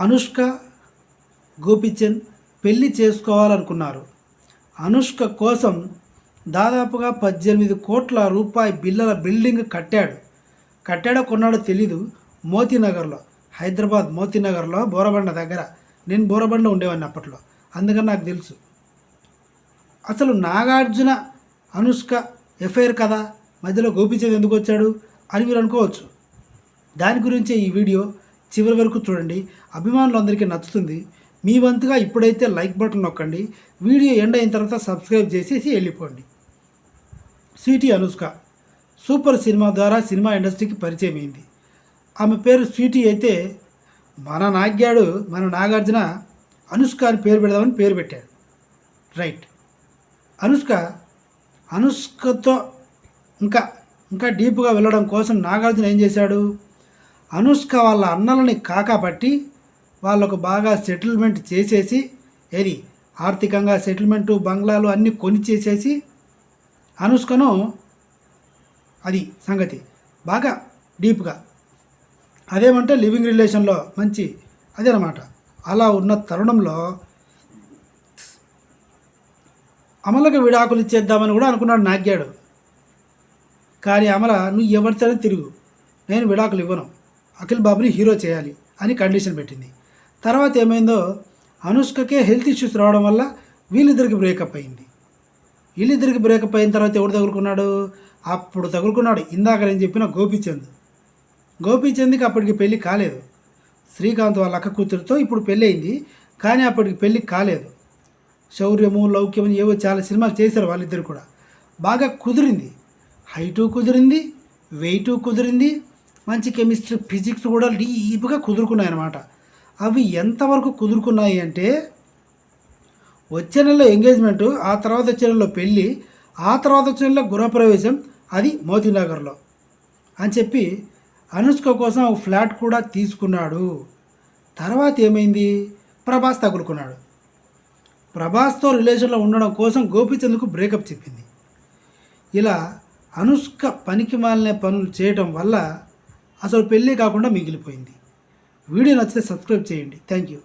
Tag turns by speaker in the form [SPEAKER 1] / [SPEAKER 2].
[SPEAKER 1] అనుష్క గోపిచంద్ పెళ్ళి చేసుకోవాలనుకున్నారు. అనుష్క కోసం దాదాపుగా పద్దెనిమిది కోట్ల రూపాయి బిల్లల బిల్డింగ్ కట్టాడు. కట్టాడో కొన్నాడో తెలీదు. మోతీనగర్లో హైదరాబాద్ మోతీనగర్లో బోరబండ దగ్గర. నేను బోరబండలో ఉండేవాడిని అప్పట్లో. అందుకని నాకు తెలుసు. అసలు నాగార్జున అనుష్క ఎఫ్ఐఆర్ కదా? మధ్యలో గోపిచంద్ ఎందుకు వచ్చాడు అని మీరు అనుకోవచ్చు. దాని గురించే ఈ వీడియో. చివరి వరకు చూడండి. అభిమానులు అందరికీ నచ్చుతుంది. మీ వంతుగా ఇప్పుడైతే లైక్ బటన్ నొక్కండి. వీడియో ఎండ్ అయిన తర్వాత సబ్స్క్రైబ్ చేసేసి వెళ్ళిపోండి. స్వీటీ అనుష్క సూపర్ సినిమా ద్వారా సినిమా ఇండస్ట్రీకి పరిచయం అయింది. ఆమె పేరు స్వీటీ అయితే మన నాగ్యాడు మన నాగార్జున అనుష్క అని పేరు పెడదామని పేరు పెట్టాడు. రైట్. అనుష్క అనుష్కతో ఇంకా ఇంకా డీప్గా వెళ్ళడం కోసం నాగార్జున ఏం చేశాడు? అనుష్క వాళ్ళ అన్నలని కాకాపట్టి వాళ్ళకు బాగా సెటిల్మెంట్ చేసేసి ఏది ఆర్థికంగా సెటిల్మెంటు బంగ్లాలు అన్నీ కొని చేసేసి అనుష్కను అది సంగతి బాగా డీప్గా అదేమంటే లివింగ్ రిలేషన్లో మంచి అదేనమాట. అలా ఉన్న తరుణంలో అమలకు విడాకులు ఇచ్చేద్దామని కూడా అనుకున్నాడు నాగ్యాడు. కానీ అమల నువ్వు ఎవరితోనే తిరుగు. నేను విడాకులు ఇవ్వను. అఖిల్ బాబుని హీరో చేయాలి అని కండిషన్ పెట్టింది. తర్వాత ఏమైందో అనుష్కకే హెల్త్ ఇష్యూస్ రావడం వల్ల వీళ్ళిద్దరికి బ్రేకప్ అయింది. వీళ్ళిద్దరికి బ్రేకప్ అయిన తర్వాత ఎవడు తగులుకున్నాడు? అప్పుడు తగులుకున్నాడు. ఇందాక నేను చెప్పిన గోపీచంద్. గోపీచంద్కి అప్పటికి పెళ్ళి కాలేదు. శ్రీకాంత్ వాళ్ళ అక్క కూతురుతో ఇప్పుడు పెళ్ళి అయింది కానీ అప్పటికి పెళ్ళి కాలేదు. శౌర్యము లౌక్యము ఏవో చాలా సినిమాలు చేశారు వాళ్ళిద్దరు కూడా. బాగా కుదిరింది. హైటు కుదిరింది వెయిటు కుదిరింది మంచి కెమిస్ట్రీ ఫిజిక్స్ కూడా డీప్గా కుదురుకున్నాయి అనమాట అవి ఎంతవరకు కుదురుకున్నాయి అంటే వచ్చే నెలలో ఎంగేజ్మెంటు ఆ తర్వాత వచ్చే నెలలో పెళ్ళి ఆ తర్వాత వచ్చే నెలలో గృహప్రవేశం అది మోతీనగర్లో. అని చెప్పి అనుష్క కోసం ఒక ఫ్లాట్ కూడా తీసుకున్నాడు. తర్వాత ఏమైంది? ప్రభాస్ తగులుకున్నాడు. ప్రభాస్తో రిలేషన్లో ఉండడం కోసం గోపిచంద్కు బ్రేకప్ చెప్పింది. ఇలా అనుష్క పనికి మాలిన పనులు చేయటం వల్ల అసలు పెళ్ళి కాకుండా మిగిలిపోయింది. వీడియో నచ్చితే సబ్స్క్రైబ్ చేయండి. Thank you.